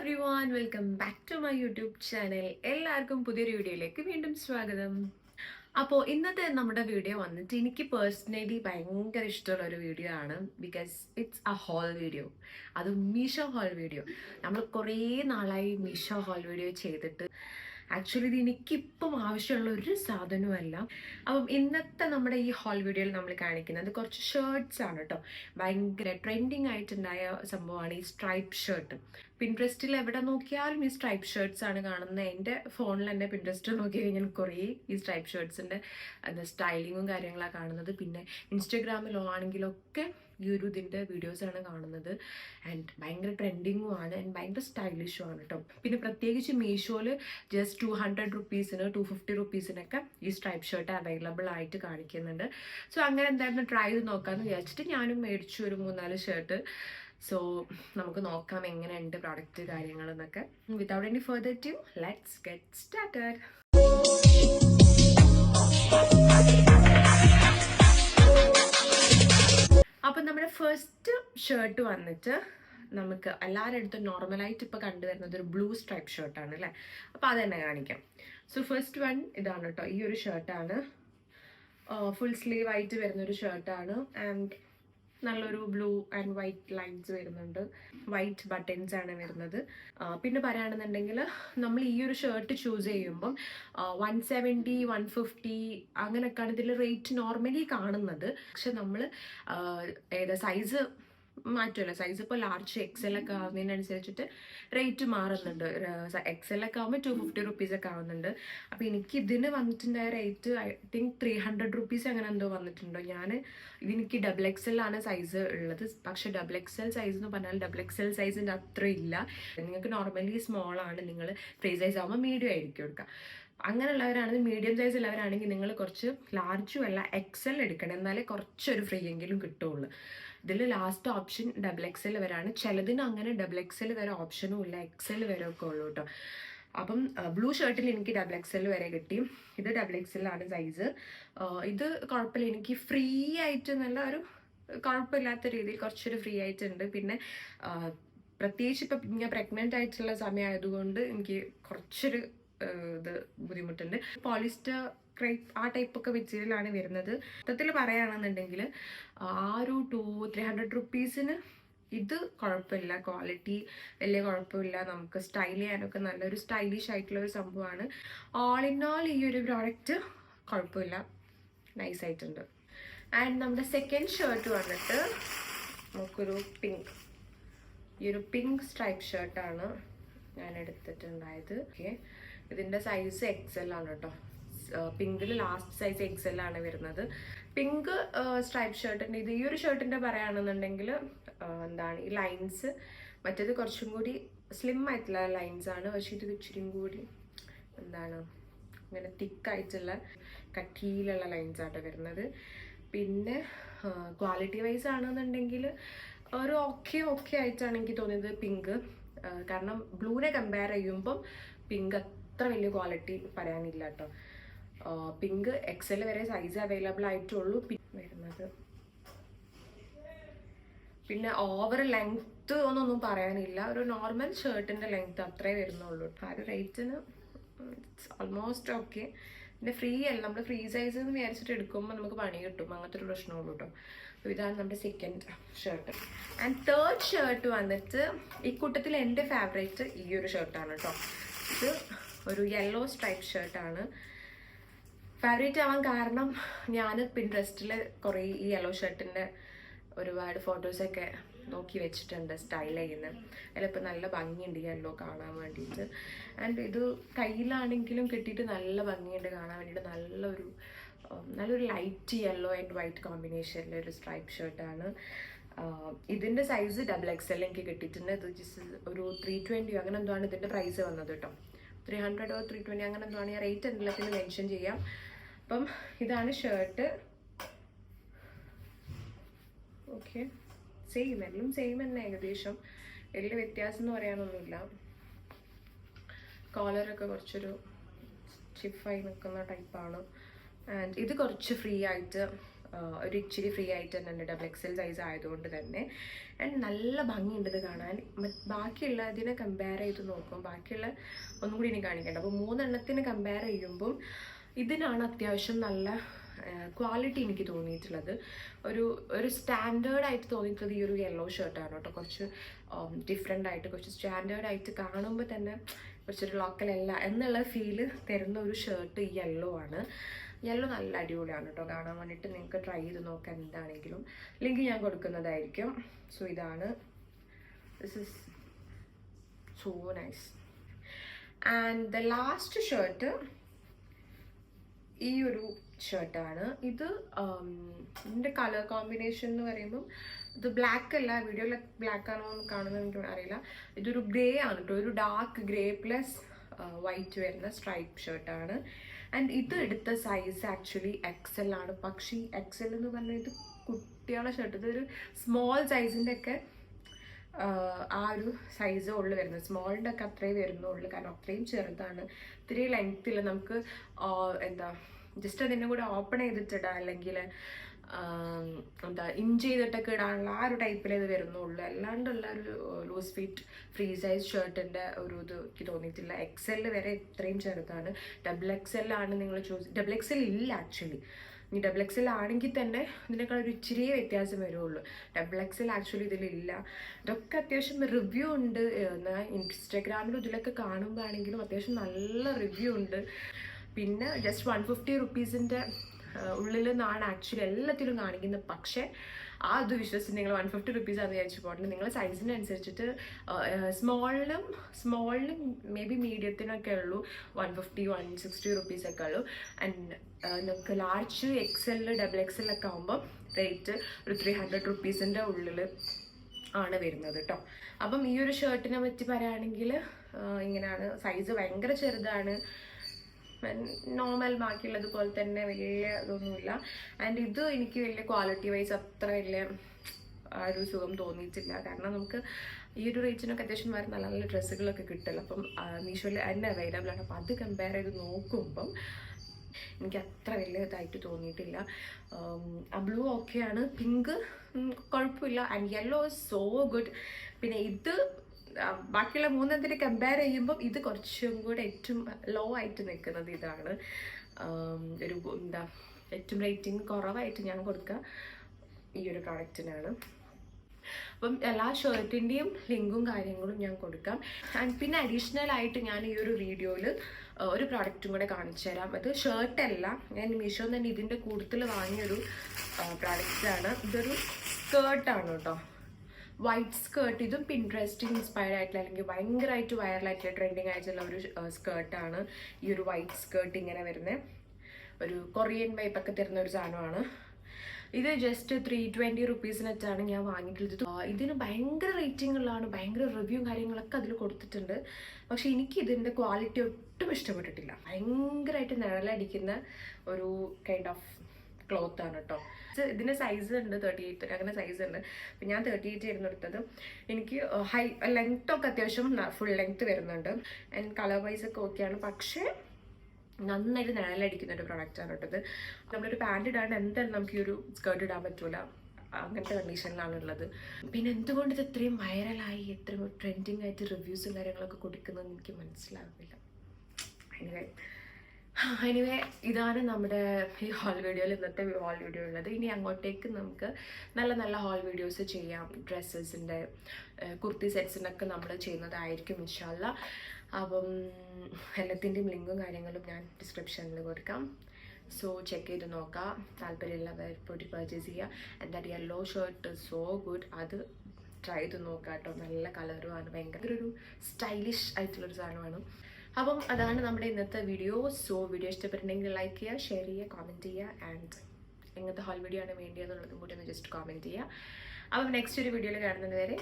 Everyone welcome back to my YouTube channel എല്ലാവർക്കും പുതിയൊരു വീഡിയോയിലേക്ക് വീണ്ടും സ്വാഗതം. അപ്പോൾ ഇന്നത്തെ നമ്മുടെ വീഡിയോ വന്നിട്ട് എനിക്ക് പേഴ്സണലി ഭയങ്കര ഇഷ്ടമുള്ള ഒരു വീഡിയോ ആണ്. Because it's a haul video അത് മീഷോ ഹോൾ വീഡിയോ നമ്മൾ കുറേ നാളായി മീഷോ ഹോൾ വീഡിയോ ചെയ്തിട്ട്. ആക്ച്വലി ഇത് എനിക്കിപ്പം ആവശ്യമുള്ള ഒരു സാധനവുമല്ല. അപ്പം ഇന്നത്തെ നമ്മുടെ ഈ ഹോൾ വീഡിയോയിൽ നമ്മൾ കാണിക്കുന്നത് കുറച്ച് ഷർട്ട്സ് ആണ് കേട്ടോ ഭയങ്കര ട്രെൻഡിങ് ആയിട്ടുണ്ടായ സംഭവമാണ് ഈ സ്ട്രൈപ്പ് ഷർട്ട് പിൻട്രസ്റ്റിൽ എവിടെ നോക്കിയാലും ഈ സ്ട്രൈപ്പ് ഷർട്ട്സ് ആണ് കാണുന്നത് എന്റെ ഫോണിൽ തന്നെ പിൻട്രസ്റ്റ് നോക്കി കഴിഞ്ഞാൽ കുറേ ഈ സ്ട്രൈപ്പ് ഷർട്ട്സിന്റെ എന്താ സ്റ്റൈലിങ്ങും കാര്യങ്ങളാണ് കാണുന്നത്. പിന്നെ ഇൻസ്റ്റഗ്രാമിലോ ആണെങ്കിലൊക്കെ ഈ ഒരു ഇതിന്റെ വീഡിയോസാണ് കാണുന്നത്. ആൻഡ് ഭയങ്കര ട്രെൻഡിങ്ങും ആണ്. ആൻഡ് ഭയങ്കര സ്റ്റൈലിഷും ആണ് കേട്ടോ പിന്നെ പ്രത്യേകിച്ച് മീഷോയിൽ ജസ്റ്റ് ടു ഹൺഡ്രഡ് റുപ്പീസിന് ടു ഫിഫ്റ്റി റുപ്പീസിനൊക്കെ ഈ സ്ട്രൈപ്പ് ഷർട്ട് അവൈലബിൾ ആയിട്ട് കാണിക്കുന്നുണ്ട്. സോ അങ്ങനെ എന്തായിരുന്നു ട്രൈ ചെയ്ത് നോക്കാമെന്ന് വിചാരിച്ചിട്ട് ഞാനും മേടിച്ചു ഒരു മൂന്നാൽ ഷർട്ട് സോ നമുക്ക് നോക്കാം എങ്ങനെയുണ്ട് പ്രൊഡക്റ്റ് കാര്യങ്ങൾ എന്നൊക്കെ. Without any further ado let's get started അപ്പം നമ്മുടെ ഫസ്റ്റ് ഷർട്ട് വന്നിട്ട് നമുക്ക് എല്ലാവരുടെ അടുത്തും നോർമലായിട്ട് ഇപ്പോൾ കണ്ടുവരുന്നത് ഒരു ബ്ലൂ സ്ട്രൈപ്പ് ഷർട്ടാണ് അല്ലേ? അപ്പോൾ അത് തന്നെ കാണിക്കാം. സോ ഫസ്റ്റ് വൺ ഇതാണ് കേട്ടോ ഈ ഒരു ഷർട്ടാണ് ഫുൾ സ്ലീവ് ആയിട്ട് വരുന്ന ഒരു ഷർട്ടാണ് ആൻഡ് നല്ലൊരു ബ്ലൂ ആൻഡ് വൈറ്റ് ലൈൻസ് വരുന്നുണ്ട്. വൈറ്റ് ബട്ടൺസ് ആണ് വരുന്നത്. പിന്നെ പറയുകയാണെന്നുണ്ടെങ്കിൽ നമ്മൾ ഈ ഒരു ഷർട്ട് ചൂസ് ചെയ്യുമ്പം വൺ സെവന്റി വൺ ഫിഫ്റ്റി അങ്ങനെയൊക്കെയാണ് ഇതിൽ റേറ്റ് നോർമലി കാണുന്നത്. പക്ഷെ നമ്മൾ ഏതാ സൈസ് മാറ്റുമല്ലോ. സൈസ് ഇപ്പോൾ ലാർജ് എക്സൽ ഒക്കെ ആവുന്നതിനനുസരിച്ചിട്ട് റേറ്റ് മാറുന്നുണ്ട്. എക്സൽ ഒക്കെ ആകുമ്പോൾ ടു ഫിഫ്റ്റി റുപ്പീസ് ഒക്കെ ആവുന്നുണ്ട്. അപ്പോൾ എനിക്ക് ഇതിന് വന്നിട്ടുണ്ടായ rate I think three hundred rupees അങ്ങനെ എന്തോ വന്നിട്ടുണ്ടോ. ഞാൻ ഇതെനിക്ക് ഡബിൾ എക്സൽ ആണ് സൈസ് ഉള്ളത്. പക്ഷെ ഡബിൾ എക്സൽ സൈസ് എന്ന് പറഞ്ഞാൽ ഡബിൾ എക്സൽ സൈസിന്റെ അത്ര ഇല്ല. നിങ്ങൾക്ക് നോർമലി സ്മോൾ ആണ്. നിങ്ങൾ ഫ്രീ സൈസ് ആകുമ്പോൾ മീഡിയം ആയിരിക്കും എടുക്കുക അങ്ങനെയുള്ളവരാണെങ്കിൽ മീഡിയം സൈസ് ഉള്ളവരാണെങ്കിൽ നിങ്ങൾ കുറച്ച് ലാർജും അല്ല എക്സൽ എടുക്കണം. എന്നാലേ കുറച്ചൊരു ഫ്രീ എങ്കിലും കിട്ടുള്ളൂ. ഇതിൽ ലാസ്റ്റ് ഓപ്ഷൻ ഡബിൾ എക്സൽ വരാണ്. ചിലതിന് അങ്ങനെ ഡബിൾ എക്സൽ വരെ ഓപ്ഷനും ഇല്ല. എക്സൽ വരെ ഒക്കെ ഉള്ളൂ കേട്ടോ അപ്പം ബ്ലൂ ഷർട്ടിൽ എനിക്ക് ഡബിൾ എക്സൽ വരെ കിട്ടി. ഇത് ഡബിൾ എക്സൽ ആണ് സൈസ് ഇത് കുഴപ്പമില്ല. എനിക്ക് ഫ്രീ ആയിട്ട് നല്ല ഒരു കുഴപ്പമില്ലാത്ത രീതിയിൽ കുറച്ചൊരു ഫ്രീ ആയിട്ടുണ്ട്. പിന്നെ പ്രത്യേകിച്ച് ഇപ്പം ഞാൻ പ്രഗ്നന്റ് ആയിട്ടുള്ള സമയമായതുകൊണ്ട് എനിക്ക് കുറച്ചൊരു ഇത് ബുദ്ധിമുട്ടുണ്ട്. പോളിസ്റ്റർ ക്രൈപ്പ് ആ ടൈപ്പ് ഒക്കെ മെറ്റീരിയലാണ് വരുന്നത്. മൊത്തത്തിൽ പറയുകയാണെന്നുണ്ടെങ്കിൽ ആ ഒരു ടു ത്രീ ഹൺഡ്രഡ് റുപ്പീസിന് ഇത് കുഴപ്പമില്ല. ക്വാളിറ്റി വലിയ കുഴപ്പമില്ല. നമുക്ക് സ്റ്റൈൽ ചെയ്യാനൊക്കെ നല്ലൊരു സ്റ്റൈലിഷ് ആയിട്ടുള്ള ഒരു സംഭവമാണ്. ഓൾ ഇൻ ഓൾ ഈ ഒരു പ്രോഡക്റ്റ് കുഴപ്പമില്ല. നൈസ് ആയിട്ടുണ്ട്. ആൻഡ് നമ്മുടെ സെക്കൻഡ് ഷർട്ട് വന്നിട്ട് നമുക്കൊരു പിങ്ക് ഈ ഒരു പിങ്ക് സ്ട്രൈപ്പ് ഷർട്ടാണ് ഞാൻ എടുത്തിട്ടുണ്ടായത് ഓക്കെ ഇതിന്റെ സൈസ് എക്സൽ ആണ് കേട്ടോ. പിങ്കിൽ ലാസ്റ്റ് സൈസ് എക്സൽ ആണ് വരുന്നത്. പിങ്ക് സ്ട്രൈപ്പ് ഷർട്ടിന്റെ ഇത് ഈ ഒരു ഷർട്ടിന്റെ പറയുകയാണെന്നുണ്ടെങ്കിൽ എന്താണ് ഈ ലൈൻസ് മറ്റേത് കുറച്ചും കൂടി സ്ലിം ആയിട്ടുള്ള ലൈൻസ് ആണ്. പക്ഷേ ഇത് ഇച്ചിരിയും കൂടി എന്താണ് ഇങ്ങനെ തിക്കായിട്ടുള്ള കട്ടിയിലുള്ള ലൈൻസ് ആട്ടോ വരുന്നത്. പിന്നെ ക്വാളിറ്റി വൈസ് ആണെന്നുണ്ടെങ്കിൽ ഒരു ഓക്കെ ഓക്കെ ആയിട്ടാണ് എനിക്ക് തോന്നിയത് പിങ്ക് കാരണം ബ്ലൂനെ കമ്പയർ ചെയ്യുമ്പം പിങ്ക് അത്ര വലിയ ക്വാളിറ്റി പറയാനില്ല കേട്ടോ പിങ്ക് എക്സൽ വരെ സൈസ് അവൈലബിൾ ആയിട്ടുള്ളൂ. വരുന്നത്. പിന്നെ ഓവർ ലെങ്ത് ഒന്നൊന്നും പറയാനില്ല. ഒരു നോർമൽ ഷർട്ടിന്റെ ലെങ്ത് അത്രേ വരുന്നുള്ളൂ. ആ ഒരു റേറ്റിന് ഓൾമോസ്റ്റ് ഓക്കെ പിന്നെ ഫ്രീ അല്ല. നമ്മൾ ഫ്രീ സൈസ് എന്ന് വിചാരിച്ചിട്ട് എടുക്കുമ്പോൾ നമുക്ക് പണി കിട്ടും. അങ്ങനത്തെ ഒരു പ്രശ്നമുള്ളൂ കേട്ടോ അപ്പോൾ ഇതാണ് നമ്മുടെ second shirt and third shirt വന്നിട്ട് ഈ കൂട്ടത്തിൽ എന്റെ ഫേവറേറ്റ് ഈ ഒരു ഷർട്ടാണ് കേട്ടോ ഇത് ഒരു യെല്ലോ സ്ട്രൈപ്പ് ഷർട്ടാണ് ഫേവറേറ്റ് ആവാൻ കാരണം ഞാൻ പിൻട്രസ്റ്റിൽ കുറേ ഈ യെല്ലോ ഷർട്ടിന്റെ ഒരുപാട് ഫോട്ടോസൊക്കെ നോക്കി വെച്ചിട്ടുണ്ട് സ്റ്റൈൽ ചെയ്യുന്നത് അതിലിപ്പോൾ നല്ല ഭംഗിയുണ്ട് യെല്ലോ കാണാൻ വേണ്ടിയിട്ട് ആൻഡ് ഇത് കയ്യിലാണെങ്കിലും കിട്ടിയിട്ട് നല്ല ഭംഗിയുണ്ട് കാണാൻ വേണ്ടിയിട്ട് നല്ലൊരു നല്ലൊരു ലൈറ്റ് യെല്ലോ ആൻഡ് വൈറ്റ് കോമ്പിനേഷനിലെ ഒരു സ്ട്രൈപ്പ് ഷർട്ടാണ് ഇതിന്റെ സൈസ് ഡബിൾ എക്സ് എൽ എനിക്ക് കിട്ടിയിട്ടുണ്ട്. ഇത് ജസ്റ്റ് ഒരു ത്രീ ട്വന്റി അങ്ങനെ എന്തോ ആണ് ഇതിന്റെ പ്രൈസ് വന്നത് കേട്ടോ ത്രീ ഹൺഡ്രഡോ ത്രീ ട്വന്റി അങ്ങനെ എന്തോ റേറ്റ് എന്തെല്ലാത്തിനും മെൻഷൻ ചെയ്യാം. അപ്പം ഇതാണ് ഷർട്ട് ഓക്കെ സെയിം എല്ലാം സെയിം തന്നെ ഏകദേശം. വലിയ വ്യത്യാസം എന്ന് പറയാനൊന്നുമില്ല. കോളറൊക്കെ കുറച്ചൊരു സ്റ്റിഫായി നിൽക്കുന്ന ടൈപ്പാണ് ആൻഡ് ഇത് കുറച്ച് ഫ്രീ ആയിട്ട് ഒരു ഇച്ചിരി ഫ്രീ ആയിട്ട് തന്നെ ഉണ്ട്. ഡബിൾ എക്സൽ സൈസ് ആയതുകൊണ്ട് തന്നെ. ആൻഡ് നല്ല ഭംഗിയുണ്ട് ഇത് കാണാൻ. ബാക്കിയുള്ളതിനെ കമ്പയർ ചെയ്ത് നോക്കും ബാക്കിയുള്ള ഒന്നും കൂടി ഇനി കാണിക്കേണ്ട. അപ്പോൾ മൂന്നെണ്ണത്തിന് കമ്പയർ ചെയ്യുമ്പം ഇതിനാണ് അത്യാവശ്യം നല്ല ക്വാളിറ്റി എനിക്ക് തോന്നിയിട്ടുള്ളത്. ഒരു ഒരു സ്റ്റാൻഡേർഡ് ആയിട്ട് തോന്നിയിട്ടുള്ളത് ഈ ഒരു യെല്ലോ ഷർട്ടാണ് കേട്ടോ. കുറച്ച് ഡിഫറെന്റ് ആയിട്ട് കുറച്ച് സ്റ്റാൻഡേർഡ് ആയിട്ട് കാണുമ്പോൾ തന്നെ കുറച്ചൊരു ലോക്കലല്ല എന്നുള്ള ഫീൽ തരുന്ന ഒരു ഷർട്ട് ഈ യെല്ലോ ആണ്. യെല്ലോ നല്ല അടിപൊളിയാണ് കേട്ടോ കാണാൻ വേണ്ടിയിട്ട് നിങ്ങൾക്ക് ട്രൈ ചെയ്ത് നോക്കാൻ എന്താണെങ്കിലും ലിങ്ക് ഞാൻ കൊടുക്കുന്നതായിരിക്കും. സോ ഇതാണ്. This is so nice and the last shirt ഈ ഒരു ഷർട്ടാണ് ഇത് ഇതിന്റെ കളർ കോമ്പിനേഷൻ എന്ന് പറയുമ്പം ഇത് ബ്ലാക്ക് അല്ല. വീഡിയോയിൽ ബ്ലാക്ക് ആണോ എന്ന് കാണുന്നത് എനിക്ക് അറിയില്ല. ഇതൊരു ഗ്രേ ആണ് കേട്ടോ ഒരു ഡാർക്ക് ഗ്രേ പ്ലസ് വൈറ്റ് വരുന്ന സ്ട്രൈപ്പ് ഷർട്ടാണ് ആൻഡ് ഇത് എടുത്ത സൈസ് ആക്ച്വലി എക്സൽ ആണ്. പക്ഷേ ഈ എക്സൽ എന്ന് പറഞ്ഞാൽ ഇത് കുട്ടികളെ ഷർട്ട് ഇതൊരു സ്മോൾ സൈസിന്റെ ഒക്കെ ആ ഒരു സൈസ് ഉള്ളു വരുന്നത്. സ്മോളിന്റെ ഒക്കെ അത്രയും വരുന്നുള്ളൂ. കാരണം അത്രയും ചെറുതാണ്. ഇത്തിരി ലെങ്ത്തിൽ നമുക്ക് എന്താ ജസ്റ്റ് അതിന്റെ കൂടെ ഓപ്പൺ ചെയ്തിട്ടിടാം. അല്ലെങ്കിൽ എന്താ ഇൻ ചെയ്തിട്ടൊക്കെ ഇടാനുള്ള ആ ഒരു ടൈപ്പിലേ ഇത് വരുന്നുള്ളൂ. അല്ലാണ്ടുള്ള ഒരു ലൂസ് ഫിറ്റ് ഫ്രീ സൈസ് ഷർട്ടിന്റെ ഒരു ഇത് എനിക്ക് തോന്നിയിട്ടില്ല. എക്സെൽ വരെ ഇത്രയും ചെറുതാണ്. ഡബിൾ എക്സെൽ ആണ് നിങ്ങൾ ചൂസ് ഡബിൾ എക്സെൽ ഇല്ല ആക്ച്വലി ഇനി ഡബിൾ എക്സൽ ആണെങ്കിൽ തന്നെ ഇതിനേക്കാൾ ഒരു ഇച്ചിരി വ്യത്യാസം വരുള്ളൂ ഡബിൾ എക്സൽ ആക്ച്വലി ഇതിലില്ല ഇതൊക്കെ അത്യാവശ്യം റിവ്യൂ ഉണ്ട്. എന്നാൽ ഇൻസ്റ്റഗ്രാമിലും ഇതിലൊക്കെ കാണുമ്പോഴാണെങ്കിലും അത്യാവശ്യം നല്ല റിവ്യൂ ഉണ്ട്. പിന്നെ ജസ്റ്റ് വൺ ഫിഫ്റ്റി റുപ്പീസിന്റെ ഉള്ളിൽ നിന്നാണ് ആക്ച്വലി എല്ലാത്തിലും കാണിക്കുന്നത്. പക്ഷേ ആ അത് വിശ്വസിച്ച് നിങ്ങൾ വൺ ഫിഫ്റ്റി റുപ്പീസ് ആണ് വിചാരിച്ച് പോകട്ടെ നിങ്ങൾ സൈസിനനുസരിച്ചിട്ട് സ്മോളിലും സ്മോളിലും മേ ബി മീഡിയത്തിനൊക്കെ ഉള്ളൂ. One fifty one sixty rupees ഒക്കെ ഉള്ളൂ. ആൻഡ് നമുക്ക് ലാർജ് എക്സെൽ ഡബിൾ എക്സെല്ലൊക്കെ ആകുമ്പോൾ റേറ്റ് ഒരു ത്രീ ഹൺഡ്രഡ് റുപ്പീസിന്റെ ഉള്ളിൽ ആണ് വരുന്നത് കേട്ടോ അപ്പം ഈ ഒരു ഷർട്ടിനെ പറ്റി പറയുകയാണെങ്കിൽ ഇങ്ങനെയാണ്. സൈസ് ഭയങ്കര ചെറുതാണ്. നോർമൽ ബാക്കിയുള്ളത് പോലെ തന്നെ വലിയ ഇതൊന്നുമില്ല. ആൻഡ് ഇത് എനിക്ക് വലിയ ക്വാളിറ്റി വൈസ് അത്ര വലിയ ഒരു സുഖം തോന്നിയിട്ടില്ല. കാരണം നമുക്ക് ഈ ഒരു റേറ്റിനൊക്കെ അത്യാവശ്യം വേറെ നല്ല നല്ല ഡ്രസ്സുകളൊക്കെ കിട്ടില്ല. അപ്പം മീഷോയിൽ തന്നെ അവൈലബിൾ ആണ്. അപ്പം അത് കമ്പയർ ചെയ്ത് നോക്കുമ്പം എനിക്ക് അത്ര വലിയ ഇതായിട്ട് തോന്നിയിട്ടില്ല. ആ ബ്ലൂ ഓക്കെയാണ് പിങ്ക് കുഴപ്പമില്ല. ആൻഡ് യെല്ലോ സോ ഗുഡ് പിന്നെ ഇത് ബാക്കിയുള്ള മൂന്നെണ്ണത്തിന് കമ്പയർ ചെയ്യുമ്പോൾ ഇത് കുറച്ചും കൂടെ ഏറ്റവും ലോ ആയിട്ട് നിൽക്കുന്നത് ഇതാണ്. ഒരു എന്താ ഏറ്റവും റേറ്റിംഗ് കുറവായിട്ട് ഞാൻ കൊടുക്കുക ഈ ഒരു പ്രോഡക്റ്റിനാണ് അപ്പം എല്ലാ ഷർട്ടിന്റെയും ലിങ്കും കാര്യങ്ങളും ഞാൻ കൊടുക്കാം. ആൻഡ് പിന്നെ അഡീഷണൽ ആയിട്ട് ഞാൻ ഈ ഒരു വീഡിയോയിൽ ഒരു പ്രോഡക്റ്റും കൂടെ കാണിച്ചു തരാം. അത് ഷർട്ടല്ല ഞാൻ മീഷോ തന്നെ ഇതിന്റെ കൂടുതൽ വാങ്ങിയൊരു പ്രോഡക്റ്റാണ് ഇതൊരു സ്കേർട്ടാണ് കേട്ടോ. വൈറ്റ് സ്കേർട്ട് ഇതും പിൻട്രസ്റ്റിൽ ഇൻസ്പയർഡ് ആയിട്ടുള്ള അല്ലെങ്കിൽ ഭയങ്കരമായിട്ട് വൈറലായിട്ടുള്ള ട്രെൻഡിങ് ആയിട്ടുള്ള ഒരു സ്കേർട്ടാണ് ഈ ഒരു വൈറ്റ് സ്കേർട്ട് ഇങ്ങനെ വരുന്നത് ഒരു കൊറിയൻ വൈപ്പൊക്കെ തരുന്ന ഒരു സാധനമാണ്. ഇത് ജസ്റ്റ് ത്രീ ട്വന്റി റുപ്പീസിനറ്റാണ് ഞാൻ വാങ്ങിയിട്ടുള്ളത്. ഇതിന് ഭയങ്കര റേറ്റിംഗ് ഉള്ളതാണ് ഭയങ്കര റിവ്യൂ കാര്യങ്ങളൊക്കെ അതിൽ കൊടുത്തിട്ടുണ്ട്. പക്ഷെ എനിക്ക് ഇതിന്റെ ക്വാളിറ്റി ഒട്ടും ഇഷ്ടപ്പെട്ടിട്ടില്ല. ഭയങ്കരമായിട്ട് നിഴലടിക്കുന്ന ഒരു കൈൻഡ് ഓഫ് ക്ലോത്ത് ആണ് കേട്ടോ ഇതിന്റെ സൈസ് ഉണ്ട് തേർട്ടി എയ്റ്റ് അങ്ങനെ സൈസ് ഉണ്ട്. ഞാൻ തേർട്ടി എയ്റ്റ് ആയിരുന്നു എടുത്തത്. എനിക്ക് ഹൈ ലെങ്ത് ഒക്കെ അത്യാവശ്യം ഫുൾ ലെങ്ത് വരുന്നുണ്ട്. ആൻഡ് കളർ വൈസ് ഒക്കെ ഓക്കെയാണ് പക്ഷേ നന്നായിട്ട് നിഴലടിക്കുന്ന ഒരു പ്രൊഡക്റ്റാണ് കേട്ടത് നമ്മളൊരു പാന്റ് ഇടാണ്ട് എന്തായാലും നമുക്ക് ഈ ഒരു സ്കേർട്ട് ഇടാൻ പറ്റൂല. അങ്ങനത്തെ കണ്ടീഷനിലാണ് ഉള്ളത്. പിന്നെ എന്തുകൊണ്ട് ഇത് ഇത്രയും വൈറലായി ഇത്രയും ട്രെൻഡിങ് ആയിട്ട് റിവ്യൂസും കാര്യങ്ങളൊക്കെ കൊടുക്കുന്നതെന്ന് എനിക്ക് മനസ്സിലാവില്ല. എനിവേ എനിവേ ഇതാണ് നമ്മുടെ ഈ ഹോൾ വീഡിയോയിൽ ഇന്നത്തെ ഹോൾ വീഡിയോ ഉള്ളത്. ഇനി അങ്ങോട്ടേക്ക് നമുക്ക് നല്ല നല്ല ഹോൾ വീഡിയോസ് ചെയ്യാം. ഡ്രസ്സസിന്റെ കുർത്തി സെറ്റ്സിനൊക്കെ നമ്മൾ ചെയ്യുന്നതായിരിക്കും ഇൻഷാല്ല അപ്പം എല്ലാത്തിന്റെയും ലിങ്കും കാര്യങ്ങളും ഞാൻ ഡിസ്ക്രിപ്ഷനിൽ കൊടുക്കാം. സോ ചെക്ക് ചെയ്ത് നോക്കാം. താല്പര്യമുള്ളവർ പോയിട്ട് പർച്ചേസ് ചെയ്യുക എന്റെ യെല്ലോ ഷർട്ട് സോ ഗുഡ് അത് ട്രൈ ചെയ്ത് നോക്കാം കേട്ടോ നല്ല കളറുമാണ് ഭയങ്കര ഒരു സ്റ്റൈലിഷ് ആയിട്ടുള്ളൊരു സാധനമാണ്. അപ്പം അതാണ് നമ്മുടെ ഇന്നത്തെ വീഡിയോ സോ വീഡിയോ ഇഷ്ടപ്പെട്ടിട്ടുണ്ടെങ്കിൽ ലൈക്ക് ചെയ്യുക ഷെയർ ചെയ്യുക കോമെന്റ് ചെയ്യുക ആൻഡ് എങ്ങനത്തെ ഹോൾ വീഡിയോ ആണ് വേണ്ടിയെന്നുള്ളതും കൂടി ഒന്ന് ജസ്റ്റ് കോമെന്റ് ചെയ്യുക. അപ്പം നെക്സ്റ്റ് ഒരു വീഡിയോയിൽ കാണുന്നത് വരെ